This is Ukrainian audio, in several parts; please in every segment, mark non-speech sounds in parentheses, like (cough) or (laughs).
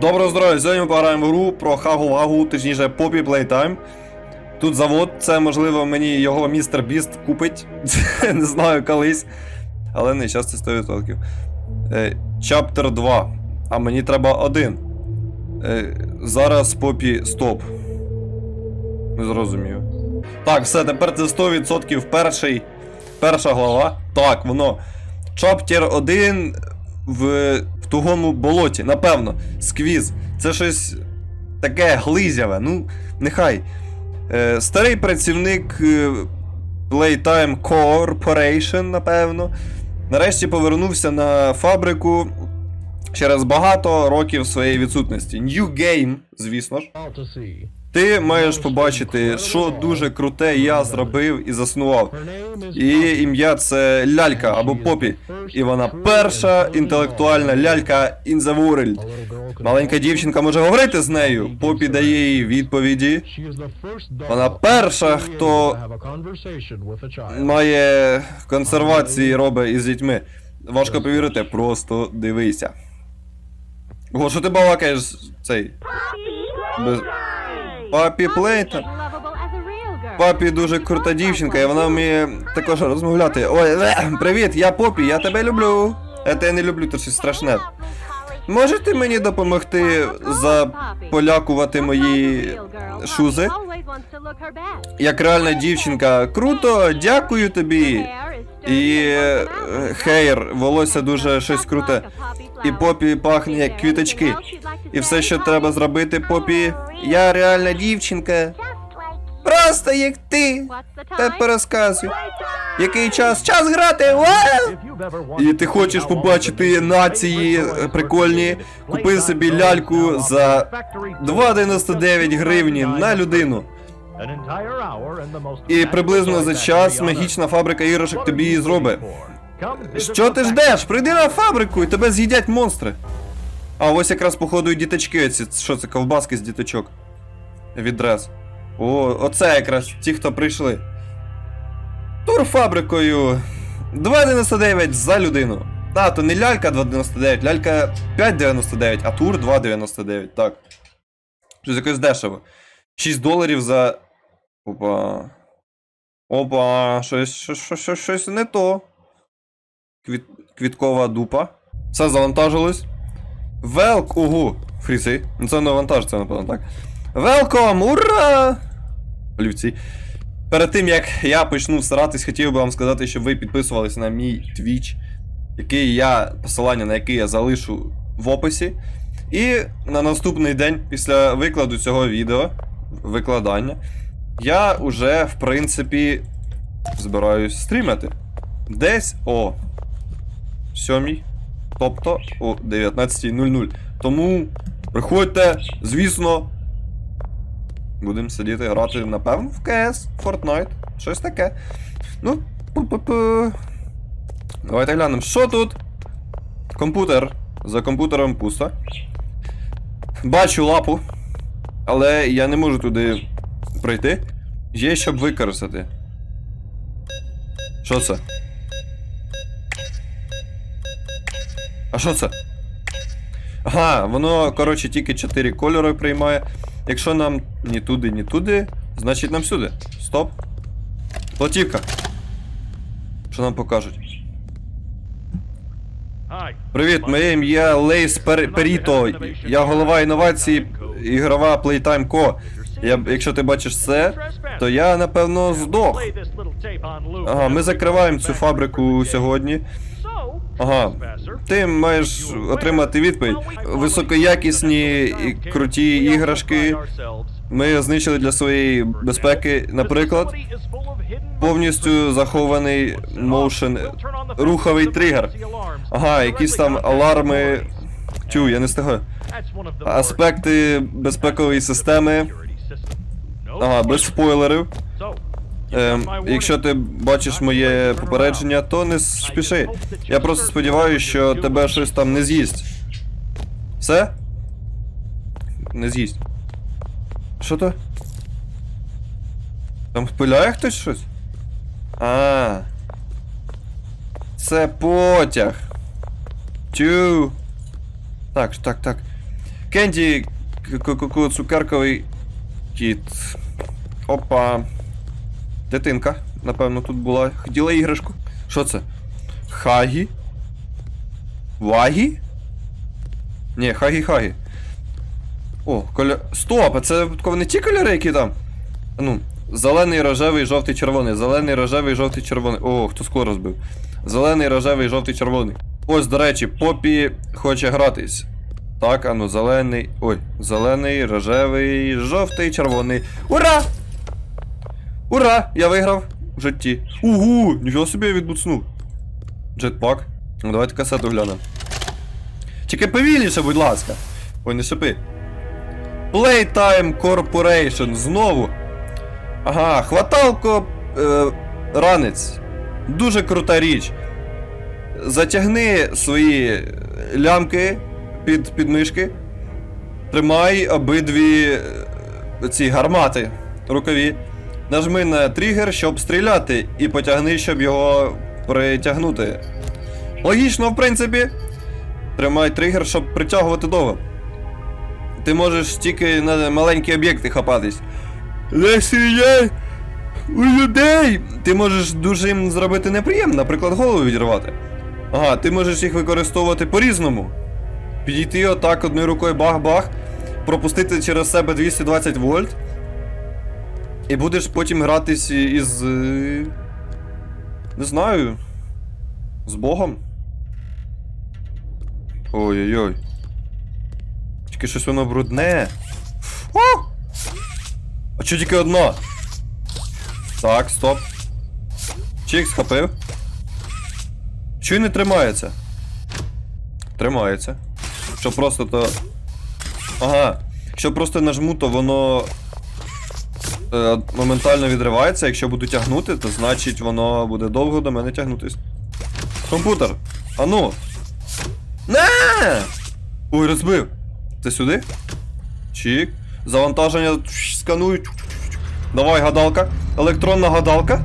Доброго здоров'я! Сьогодні ми пограємо в гру про Хагу Вагу, точніше Poppy Playtime. Тут завод, це можливо мені його містер Біст купить. (laughs) Не знаю колись. Але не зараз це 100%. Е, Chapter 2. А мені треба один. Е, зараз Попі стоп. Не зрозумів. Так, все, тепер це 100% перший. Перша глава. Так, воно. Chapter 1 в, в тугому болоті, напевно. Сквіз. Це щось таке глизяве. Ну, нехай. Е, старий працівник е, Playtime Corporation, напевно. Нарешті повернувся на фабрику через багато років своєї відсутності. New Game, звісно ж. Ти маєш побачити, що дуже круте я зробив і заснував. Її ім'я це лялька або попі. І вона перша інтелектуальна лялька in the world. Маленька дівчинка може говорити з нею. Попі дає їй відповіді. Вона перша, хто має консервації робить із дітьми. Важко повірити, просто дивися. О, що ти балакаєш цей? Без... Папі Плейтон. Папі дуже крута дівчинка, і вона вміє також розмовляти. Ой, е, привіт, я Попі, я тебе люблю. Я не люблю, це щось страшне. Можете мені допомогти заполякувати мої шузи? Як реальна дівчинка, круто, дякую тобі. І е, хейр, волосся дуже щось круте. І попі пахне як квіточки. І все, що треба зробити, попі. Я реальна дівчинка. Просто як ти. Тепер розказуй. Який час? Час грати! Wanted І ти хочеш побачити нації е, прикольні, купи собі ляльку за 2,99 гривні на людину. І приблизно за час магічна фабрика іграшок тобі її зробить. Що ти ждеш? Прийди на фабрику і тебе з'їдять монстри. А ось якраз походу і діточки оці. Що це ковбаски з діточок? Відрез. О, оце якраз ті, хто прийшли. Тур фабрикою 2,99 за людину. Та, то не лялька 2,99, лялька 5,99, а тур 2,99. Так. Щось якось дешево. 6 доларів за. Опа. Опа, щось, щось, щось, не то. Квіт, квіткова дупа. Все завантажилось. Велк. Ого! Фріси. Ну це не вантаж, це напевно, так. Велком! Ура! Олівці. Перед тим як я почну старатись, хотів би вам сказати, щоб ви підписувались на мій Twitch, який я, посилання на який я залишу в описі. І на наступний день після викладу цього відео, викладання, я уже, в принципі, збираюсь стрімати. Десь о 7, тобто о 19.00. Тому приходьте, звісно. Будемо сидіти грати, напевно, в КС, Fortnite, щось таке. Ну, пу-пу-пу. Давайте глянемо, що тут? Комп'ютер. За комп'ютером пусто. Бачу лапу, але я не можу туди пройти. Є, щоб використати. Що це? А що це? Ага, воно, коротше, тільки 4 кольори приймає. Якщо нам ні туди, ні туди, значить нам сюди. Стоп. Платівка. Що нам покажуть? Привіт, моє ім'я Лейс Пер... Періто. Я голова інновації ігрова Playtime Co. Я, якщо ти бачиш це, то я напевно здох. Ага, ми закриваємо цю фабрику сьогодні. Ага, ти маєш отримати відповідь. Високоякісні і круті іграшки. Ми знищили для своєї безпеки, наприклад, повністю захований моушен руховий тригер. Ага, якісь там аларми. Тю, я не встигаю. Аспекти безпекової системи. Ага, без спойлерів. Ем, якщо ти бачиш моє попередження, то не спіши. Я просто сподіваюся, що тебе щось там не з'їсть. Все? Не з'їсть. Що то? Там впиляє хтось щось? А. Це потяг. Тю. Так, так, так. Кенді цукерковий кіт. Опа. Дитинка, напевно, тут була. Хотіла іграшку. Що це? Хагі? Вагі? Ні, хагі-хагі. О, коля. Стоп, а це не ті кольори, які там. Ну, зелений, рожевий, жовтий, червоний. Зелений, рожевий, жовтий, червоний. О, хто скло розбив. Зелений, рожевий, жовтий, червоний. Ось, до речі, Попі хоче гратись. Так, а ну, зелений. Ой, зелений, рожевий, жовтий, червоний. Ура! Ура! Я виграв в житті. Угу! Нічого собі я відбуцнув. Джетпак. Ну, давайте касету глянемо. Тільки повільніше, будь ласка. Ой, не шипи. Playtime Corporation. Знову. Ага, хваталко е, ранець. Дуже крута річ. Затягни свої лямки під підмишки. Тримай обидві е, ці гармати рукаві. Нажми на тригер, щоб стріляти, і потягни, щоб його притягнути. Логічно, в принципі. Тримай тригер, щоб притягувати довго. Ти можеш тільки на маленькі об'єкти хапатись. Не стріляй у людей! Ти можеш дуже їм зробити неприємно, наприклад, голову відірвати. Ага, ти можеш їх використовувати по-різному. Підійти отак одною рукою бах-бах, пропустити через себе 220 вольт. І будеш потім гратись із. е, Не знаю. З Богом. Ой-ой-ой. Тільки щось воно брудне. О! А чо тільки одна? Так, стоп. Чик схопив. Чо й не тримається? Тримається. Що просто то. Ага. Якщо просто нажму, то воно е, моментально відривається. Якщо буду тягнути, то значить воно буде довго до мене тягнутись. Комп'ютер! Ану! На! Ой, розбив! Це сюди? Чик. Завантаження Чш, сканую. Чук, чук, чук, чук. Давай, гадалка. Електронна гадалка.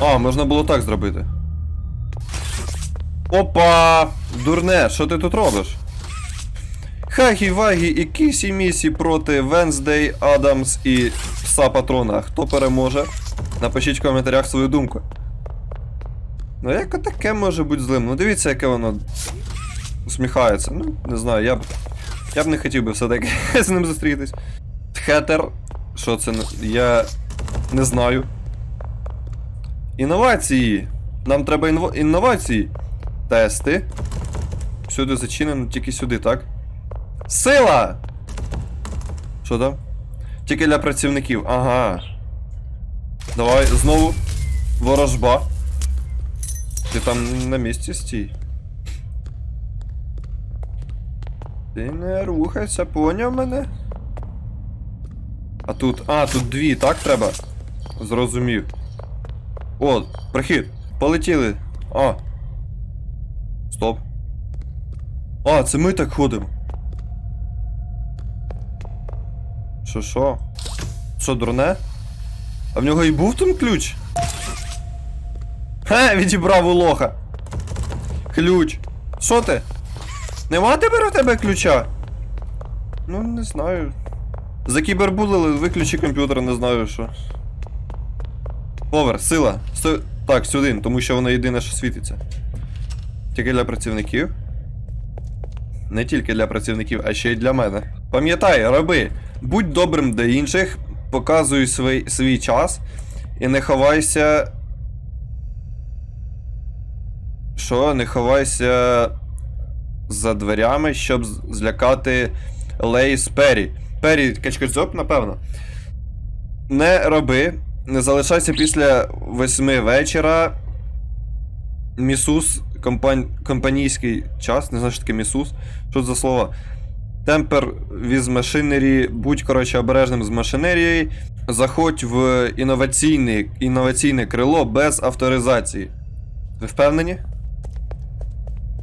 А, можна було так зробити. Опа! Дурне, що ти тут робиш? Хагі Вагі і Кісі Місі проти Венздей, Адамс і Пса Патрона. Хто переможе? Напишіть в коментарях свою думку. Ну як таке може бути злим? Ну дивіться, яке воно усміхається. Ну, не знаю, я б. Я б не хотів би все-таки (laughs) з ним зустрітись. Хетер. Що це? Я не знаю. Інновації. Нам треба інновації. Тести. Всюди зачинено, тільки сюди, так? Сила! Що там? Тільки для працівників. Ага. Давай знову ворожба. Ти там на місці стій. Ти не рухайся, поняв мене? А тут. А, тут дві, так треба? Зрозумів. О, прихід. Полетіли. А. Стоп. А, це ми так ходимо. Що що? Що, дурне? А в нього і був там ключ? Хе, відібрав у лоха. Ключ. Що ти? Нема тепер у тебе ключа? Ну, не знаю. Закібербулили, виключи комп'ютер, не знаю що. Повер, сила. Сто... Так, сюди, тому що воно єдине, що світиться. Тільки для працівників. Не тільки для працівників, а ще й для мене. Пам'ятай, роби, будь добрим до інших, показуй свій, свій час і не ховайся. Що, не ховайся за дверями, щоб злякати Лейс Пері. Пері качкацьоп, напевно. Не роби. Не залишайся після восьми вечора. Місус, компан... компанійський час, не знаю, що таке місус. Що це за слова? Темпер віз машинері, будь коротше обережним з машинерією. Заходь в інноваційне, інноваційне крило без авторизації. Ви впевнені?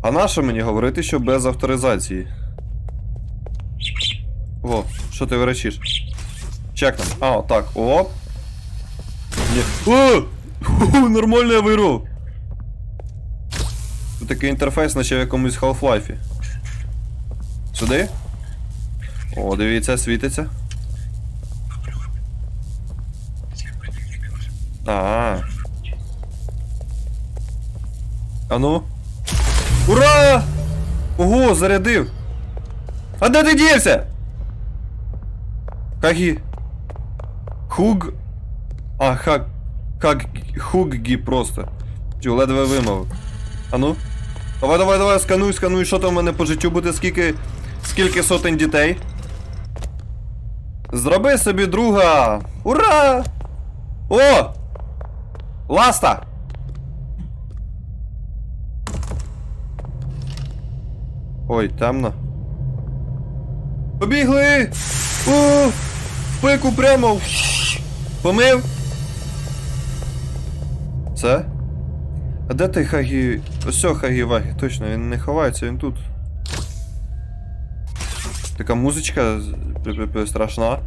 А на що мені говорити, що без авторизації? О, що ти виречиш? Чекнем. А, так, о. О! Нормально я вирвав. Такий інтерфейс, наче в якомусь Half-Life. Сюди? О, дивіться, світиться. А. А ну. Ура! Ого, зарядив! А де ти дівся? Хагі. Хуг. А, хак. Хак. Хуггі просто. Чу, ледве вимовив. А ну? Давай, давай, давай, скануй, скануй, що там в мене по життю буде, скільки. Скільки сотень дітей. Зроби собі друга! Ура! О! Ласта! Ой, темно. Побігли! В пику прямо! Помив! Це? А де ти Хагі. Ось Хагі Вагі, точно, він не ховається, він тут. Така музичка страшна.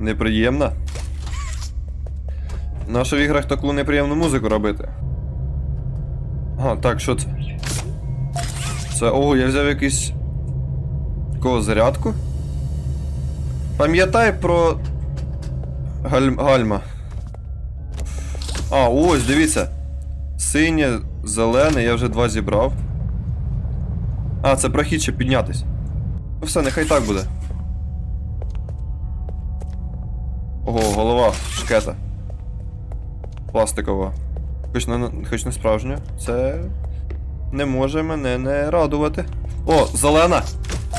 Неприємна. Нащо в іграх таку неприємну музику робити? Ага, так, що це? Це. О, я взяв якийсь. Кого зарядку? Пам'ятай про. Галь... Гальма. А, ось, дивіться. Синє, зелене, я вже два зібрав. А, це прохід, щоб піднятись. Ну все, нехай так буде. Ого, голова шкета. Пластикова. Хоч не, хоч не справжня. Це не може мене не радувати. О, зелена!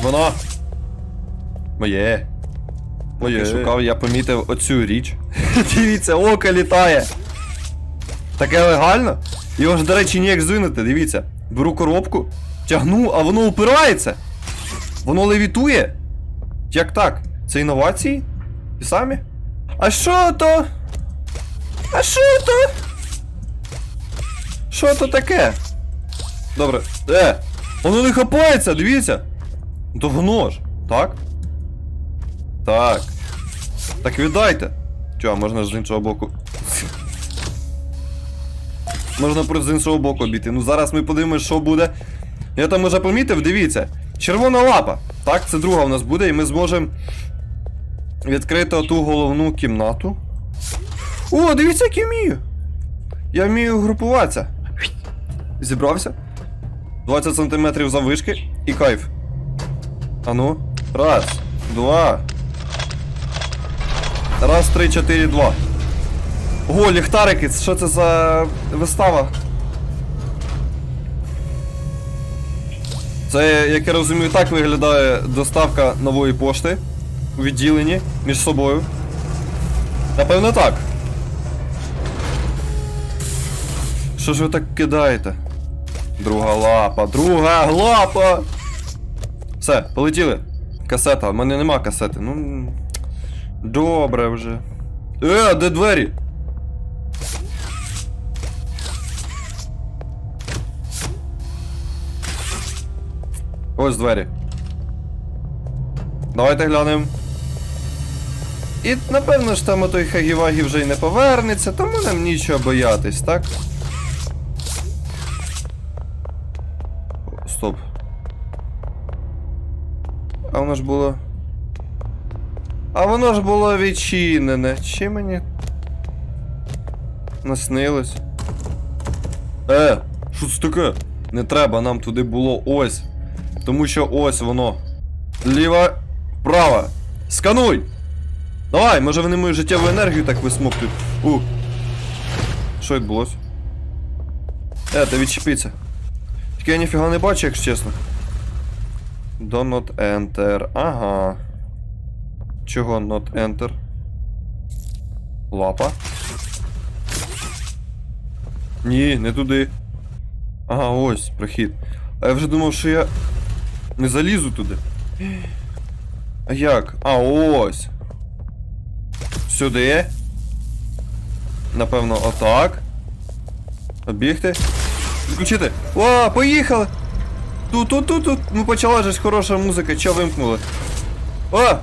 Воно! Моє. Моє. шукав, я помітив оцю річ. (laughs) Дивіться, око літає. Таке легально? Його ж, до речі, ніяк здвинути, дивіться. Беру коробку, тягну, а воно упирається. Воно левітує. Як так? Це інновації? І самі? А що то? А що то? Що то таке? Добре. Е! Воно не хапається, дивіться! То воно ж, так? Так. Так віддайте. Чо, можна ж з іншого боку. Можна просто з іншого боку обійти. Ну зараз ми подивимось, що буде. Я там вже помітив, дивіться. Червона лапа. Так, це друга у нас буде, і ми зможемо відкрити оту головну кімнату. О, дивіться, як я вмію. Я вмію групуватися. Зібрався. 20 см заввишки і кайф. Ану. Раз, два. Раз, три, чотири, два. Ого, ліхтарики, що це за вистава? Це, як я розумію, так виглядає доставка нової пошти у відділенні між собою. Напевно так. Що ж ви так кидаєте? Друга лапа, друга лапа! Все, полетіли. Касета, в мене нема касети. Ну. Добре вже. Е, де двері? Ось двері. Давайте глянемо. І напевно ж там отой Хагівагі вже й не повернеться, тому нам нічого боятись, так? Стоп. А воно ж було. А воно ж було відчинене. Чи мені. Наснилось? Е, що це таке? Не треба, нам туди було ось. Тому що ось воно. Ліва, права. Скануй! Давай, може вони мою життєву енергію так висмоктують. У. Що відбулося? Е, та відчепіться. Тільки я ніфіга не бачу, якщо чесно. Do not enter. Ага. Чого not enter? Лапа. Ні, не туди. Ага, ось прохід. А я вже думав, що я не залізу туди. А як? А, ось. Сюди. Напевно, отак. Обігти. Відключити. О, поїхали! Тут, тут, тут, тут. Ну почала ж хороша музика, чо вимкнули? О!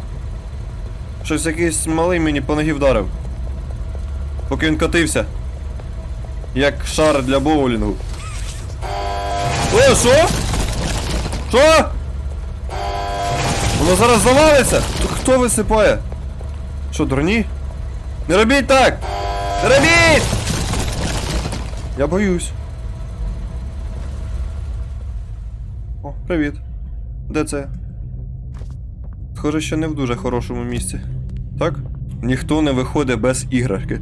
Щось якийсь малий мені по ногі вдарив. Поки він катився. Як шар для боулінгу. Що? Що? Воно зараз завалиться! Хто висипає? Що, дурні? Не робіть так! Не робіть! Я боюсь. О, привіт. Де це? Схоже, що не в дуже хорошому місці. Так? Ніхто не виходить без іграшки.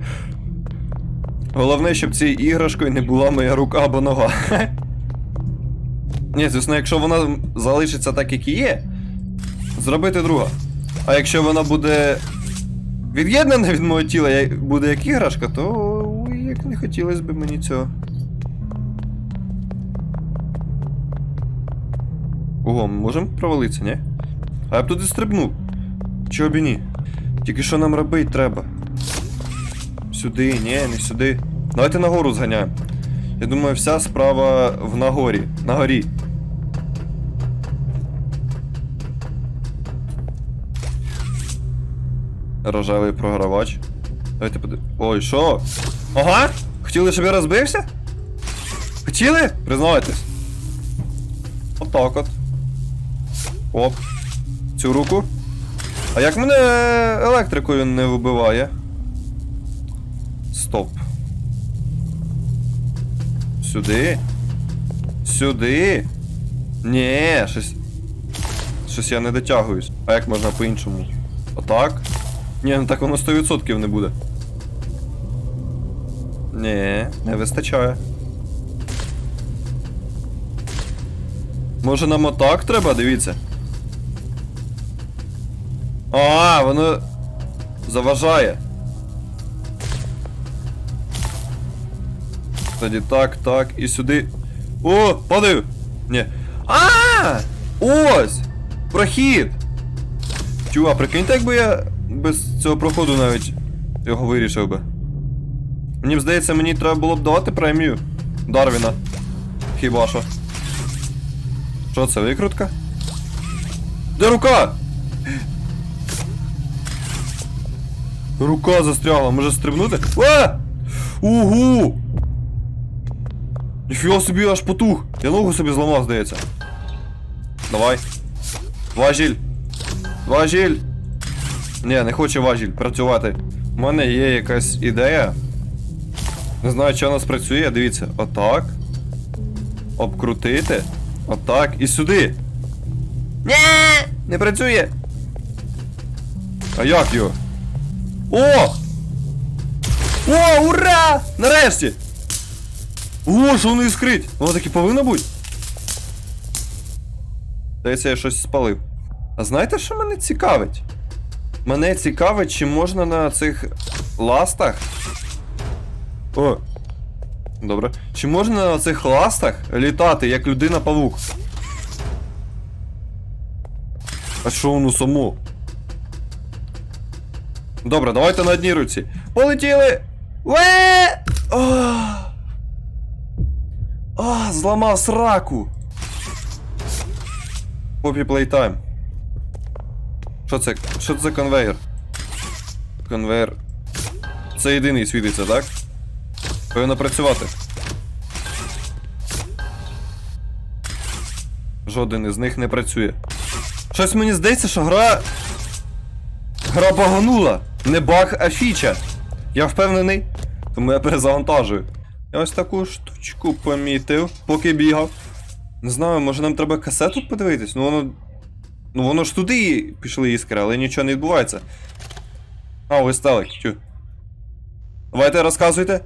Головне, щоб цією іграшкою не була моя рука або нога. (laughs) Ні, звісно, якщо вона залишиться так, як і є, зробити друга. А якщо вона буде від'єднана від мого тіла, буде як іграшка, то як не хотілося б мені цього. Ого, ми можемо провалитися, ні? А я б туди стрибнув. Чого б і ні? Тільки що нам робити треба? Сюди, ні, не сюди. Давайте нагору зганяємо. Я думаю, вся справа в нагорі. На горі. Рожевий програвач. Давайте подивимось. Ой, що? Ага! Хотіли, щоб я розбився? Хотіли? Признавайтесь. Отак от. Оп. Цю руку. А як мене електрикою не вибиває? Стоп. Сюди. Сюди. Ні, щось. Щось я не дотягуюсь. А як можна по-іншому? Отак? Ні, ну так воно 100% не буде. Ні, не вистачає. Може нам отак треба, дивіться. А, воно заважає. Тоді так, так, і сюди. О, падаю! Ні. А! Ось! Прохід! Чува, прикиньте, якби я без цього проходу навіть його вирішив би. Мені б здається, мені треба було б давати премію Дарвіна. Хіба що? Що це, викрутка? Де рука? Рука застрягла, може стрибнути? А! Угу! Ніфіга собі аж потух. Я ногу собі зламав, здається. Давай. Важіль. Важіль. Ні, не хоче важіль працювати. У мене є якась ідея. Не знаю, чи вона спрацює, дивіться. Отак. Обкрутити. Отак. І сюди. Ні! Не працює. А як його? О! О, ура! Нарешті! О, що воно іскрить! Воно таки повинно бути. Здається, я щось спалив. А знаєте, що мене цікавить? Мене цікавить, чи можна на цих ластах. О. Добре. Чи можна на цих ластах літати, як людина-павук? А що воно само? Добре, давайте на одній руці. Полетіли! О! А, зламав сраку. Попі плейтайм. Що це? Що це за конвейер? Конвейер. Це єдиний світиться, так? Повинно працювати. Жоден із них не працює. Щось мені здається, що гра. Гра баганула. Не баг, а фіча. Я впевнений, тому я перезавантажую. Я ось таку штучку помітив, поки бігав. Не знаю, може нам треба касету подивитись? Ну воно. Ну воно ж туди пішли іскри, але нічого не відбувається. А, ось стелик, тю. Давайте розказуйте.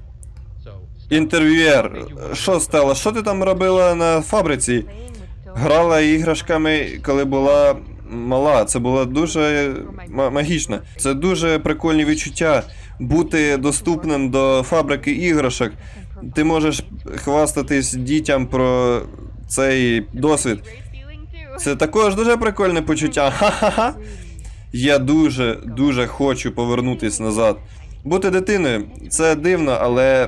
Інтерв'юєр. Що Стела, що ти там робила на фабриці? Грала іграшками, коли була мала. Це було дуже ма- магічно. Це дуже прикольні відчуття бути доступним до фабрики іграшок. Ти можеш хвастатись дітям про цей досвід. Це також дуже прикольне почуття. Ха-ха-ха. Я дуже, дуже хочу повернутись назад. Бути дитиною це дивно, але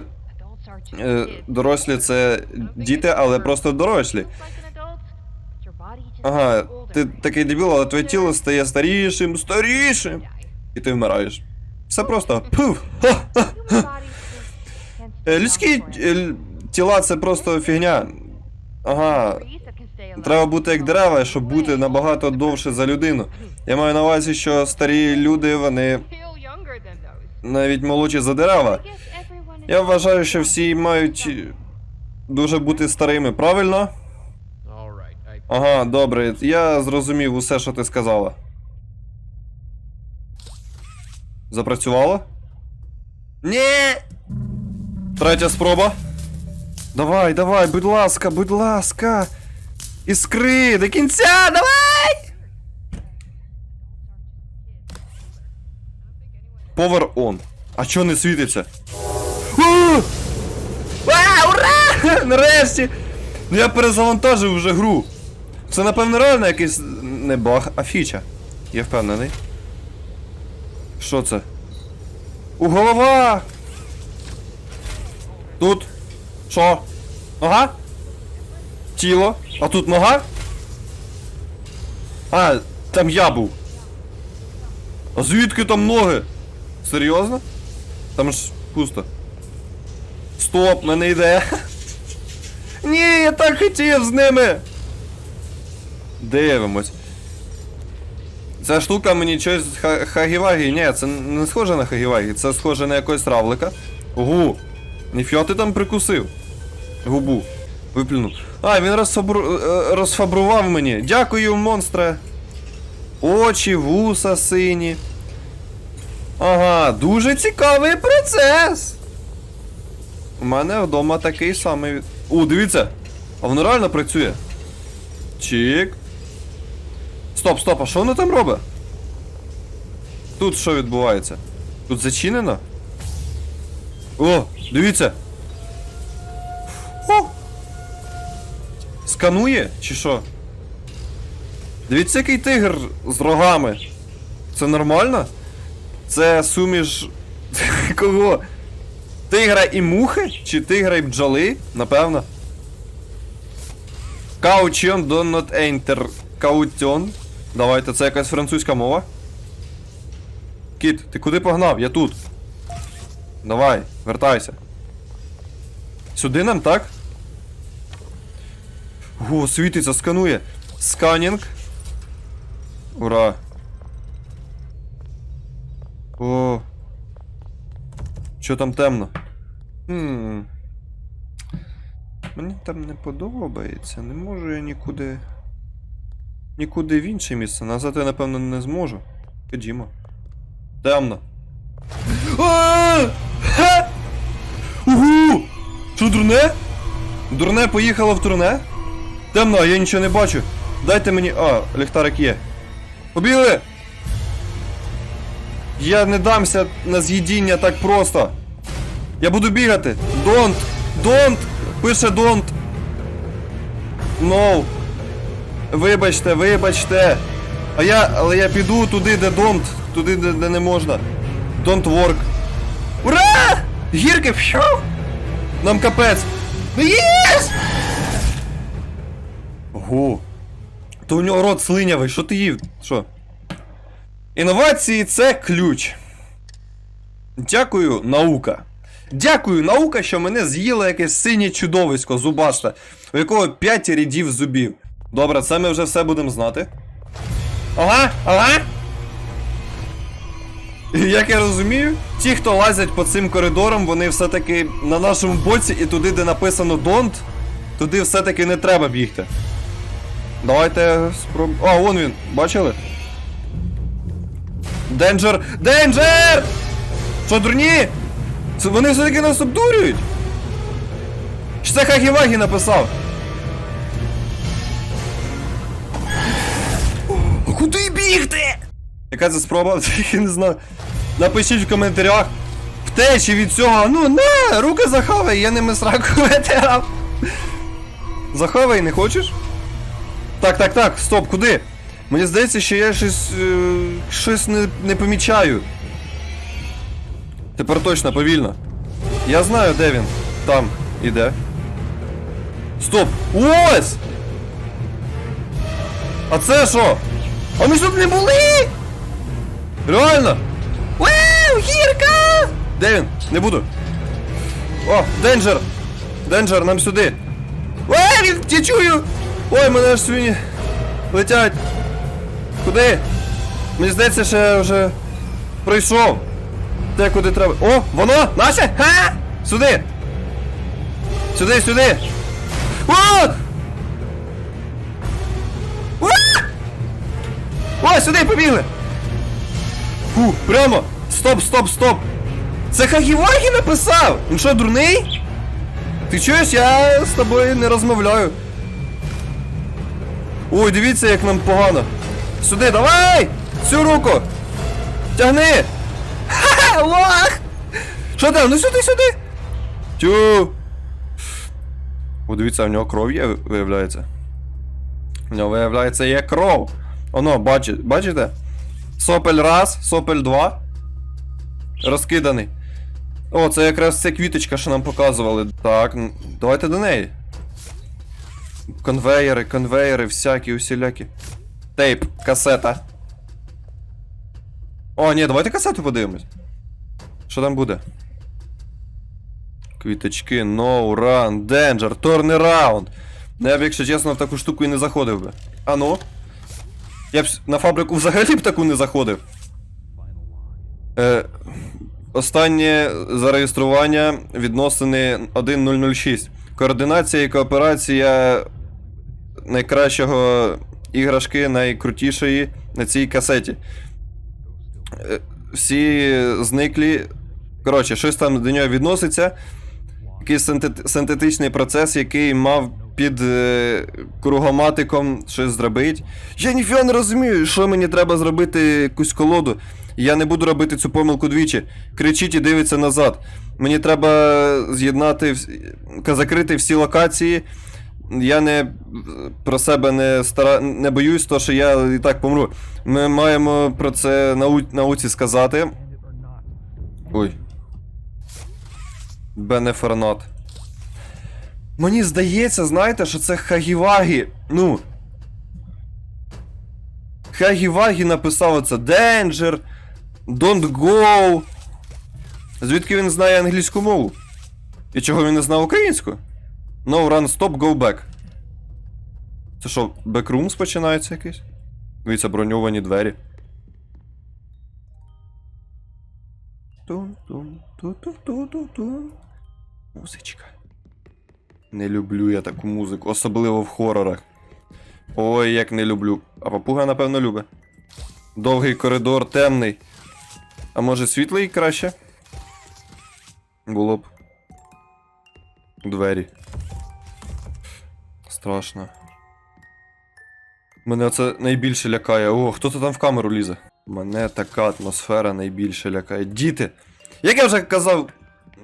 е, дорослі це діти, але просто дорослі. Ага, ти такий дебіл, але твоє тіло стає старішим, старішим. І ти вмираєш. Все просто пуф. Е, Людські е, тіла це просто фігня. Ага. Треба бути як дерева, щоб бути набагато довше за людину. Я маю на увазі, що старі люди, вони навіть молодші за дерева. Я вважаю, що всі мають дуже бути старими, правильно? Ага, добре, я зрозумів усе, що ти сказала. Запрацювало? Ні! Третя спроба. Давай, давай, будь ласка, будь ласка. Іскри, до кінця, давай! Power on. А чо не світиться? А, ура! (laughs) Нарешті! Ну я перезавантажив вже гру. Це, напевно, реально якийсь не баг, а фіча. Я впевнений. Що це? У голова! Тут. Що? Нога? Тіло. А тут нога? А, там я був. А звідки там ноги? Серйозно? Там ж пусто. Стоп, мене йде. (laughs) Ні, я так хотів з ними. Дивимось. Ця штука мені щось ха- хагівагі. Ні, це не схоже на хагівагі, це схоже на якогось равлика. Гу. Ніфіга ти там прикусив. Губу. Виплюнув. А, він розфабру... е, розфабрував мені. Дякую, монстре. Очі, вуса сині. Ага, дуже цікавий процес. У мене вдома такий самий. У, дивіться! А воно реально працює. Чик. Стоп, стоп, а що воно там робить? Тут що відбувається? Тут зачинено? О, дивіться! Сканує, чи що? Дивіться, який тигр з рогами. Це нормально? Це суміш. (laughs) Кого? Тигра і мухи? Чи тигра і бджоли? Напевно. Каучон not enter. Каутьон. Давайте, це якась французька мова. Кіт, ти куди погнав? Я тут. Давай, вертайся. Сюди нам, так? О, світиться, сканує. Сканінг. Ура. О. Що там темно? Хм. Мені там не подобається. Не можу я нікуди. Нікуди в інше місце. Назад я, напевно, не зможу. Ходімо. Темно. Угу! Що дурне? Дурне поїхало в турне? Темно, я нічого не бачу. Дайте мені. А, ліхтарик є. Побігли! Я не дамся на з'їдіння так просто. Я буду бігати. Don't! Don't! Пише don't! No! Вибачте, вибачте! А я. Але я піду туди, де don't, туди, де, де не можна. Don't work. Ура! Гірки! Нам капець! Єс! Ого! То у нього рот слинявий, що ти їв? Що? Інновації це ключ. Дякую, наука. Дякую, наука, що мене з'їло якесь синє чудовисько зубасте, у якого 5 рядів зубів. Добре, це ми вже все будемо знати. Ага, ага. Як я розумію, ті, хто лазять по цим коридорам, вони все-таки на нашому боці і туди, де написано Don't, туди все-таки не треба бігти. Давайте спробуємо. А, вон він, бачили? Денджер! Денджер! Що, дурні? Це вони все-таки нас обдурюють? Чи це Хагівагі написав? А куди бігти? Яка це спроба? (laughs) Я не знаю. Напишіть в коментарях. Втечі від цього. Ну на, руки захавай, я ними сраку (laughs) витирав. Захавай, не хочеш? Так, так, так, стоп, куди? Мені здається, що я щось. Е, щось не, не помічаю. Тепер точно повільно. Я знаю, де він. Там. Іде. Стоп! Ось! А це що? А ми ж тут не були! Реально! Вау, гірка! Де він? Не буду. О, Денджер! Денджер, нам сюди! Ой, я чую! Ой, мене ж свині летять. Куди? Мені здається, що я вже пройшов. Те, куди треба. О, воно! Наше! Ха! Сюди! Сюди, сюди! О! О! О, сюди побігли! Фу, прямо! Стоп, стоп, стоп! Це Хагівагі написав! Він що, дурний? Ти чуєш, я з тобою не розмовляю. Ой, дивіться, як нам погано. Сюди, давай! Всю руку! Тягни! Ха-ха, (laughs) лох! Що там? Ну сюди, сюди! Тю! О, дивіться, в нього кров є, виявляється. В нього, виявляється, є кров. Оно, бачи, бачите? Сопель раз, сопель два. Розкиданий. О, це якраз ця квіточка, що нам показували. Так, давайте до неї. Конвейери, конвейери, всякі, усілякі. Тейп, касета. О, ні, давайте касету подивимось. Що там буде? Квіточки, no, run, danger, turn around. Ну, я б, якщо чесно, в таку штуку і не заходив би. А ну? Я б на фабрику взагалі б таку не заходив. Е, останнє зареєстрування відносини 1006. Координація і кооперація найкращого іграшки, найкрутішої на цій касеті. Е, Всі зниклі. Коротше, щось там до нього відноситься. Якийсь синтетичний процес, який мав під е, кругоматиком щось зробити. Я ніфіга не розумію, що мені треба зробити якусь колоду. Я не буду робити цю помилку двічі. Кричіть і дивиться назад. Мені треба з'єднати закрити всі локації. Я не про себе не стара... не боюсь, то що я і так помру. Ми маємо про це нау... науці сказати. Ой. Бенефернот. Мені здається, знаєте, що це Хагівагі. Ну. Хагівагі написав оце Danger, Don't go. Звідки він знає англійську мову? І чого він не знав українську? No, run, stop, go back. Це що, backrooms починається якийсь? Дивіться, броньовані двері. Тун-тун, ту-ту-ту-ту-ту. Музичка. Не люблю я таку музику, особливо в хорорах. Ой, як не люблю. А папуга, напевно, любить. Довгий коридор, темний. А може світлий краще? Було б. Двері. Страшно. Мене це найбільше лякає. О, хто то там в камеру лізе? Мене така атмосфера найбільше лякає. Діти! Як я вже казав,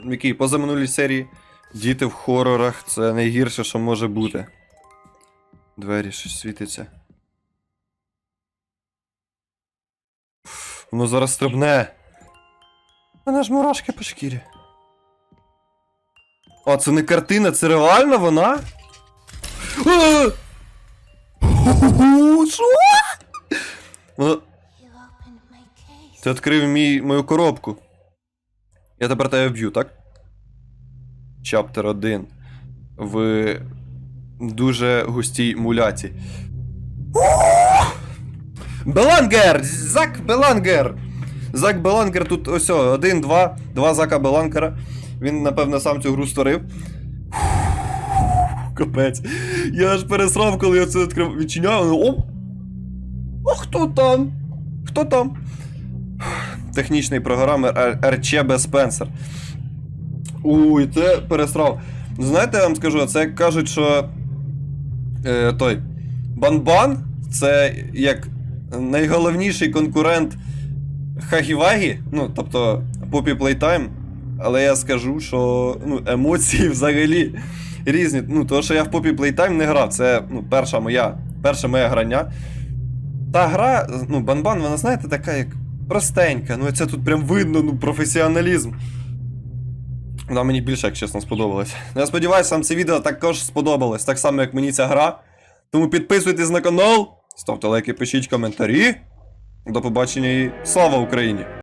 в якій позаминулій серії, діти в хорорах це найгірше, що може бути. Двері щось світиться. Воно зараз стрибне. Мене ж мурашки по шкірі. О, це не картина, це реально вона? Що? Case. Ти відкрив мій, мою коробку. Я тепер тебе вб'ю, так? Чаптер 1. В дуже густій муляці. Белангер! Зак Белангер! Зак Белангер тут ось один, два, два Зака Белангера. Він, напевно, сам цю гру створив. Капець. Я аж пересрав, коли я це відкрив, відчиняв. ну, Оп! О, хто там? Хто там? Технічний програмер Арчебе Спенсер. Уй, це пересрав. Знаєте, я вам скажу, це як кажуть, що. Е, той. Банбан це як найголовніший конкурент Хагівагі, ну, тобто Poppy Playtime. Але я скажу, що ну, емоції (laughs) взагалі різні. Ну, тому що я в Poppy Playtime не грав. Це ну, перша моя, перше моє грання. Та гра, ну, банбан, вона, знаєте, така як простенька. Ну, це тут прям видно, ну, професіоналізм. Вона мені більше, як чесно, сподобалась. Ну, я сподіваюся, вам це відео також сподобалось, так само, як мені ця гра. Тому підписуйтесь на канал, ставте лайки, пишіть коментарі. До побачення і слава Україні!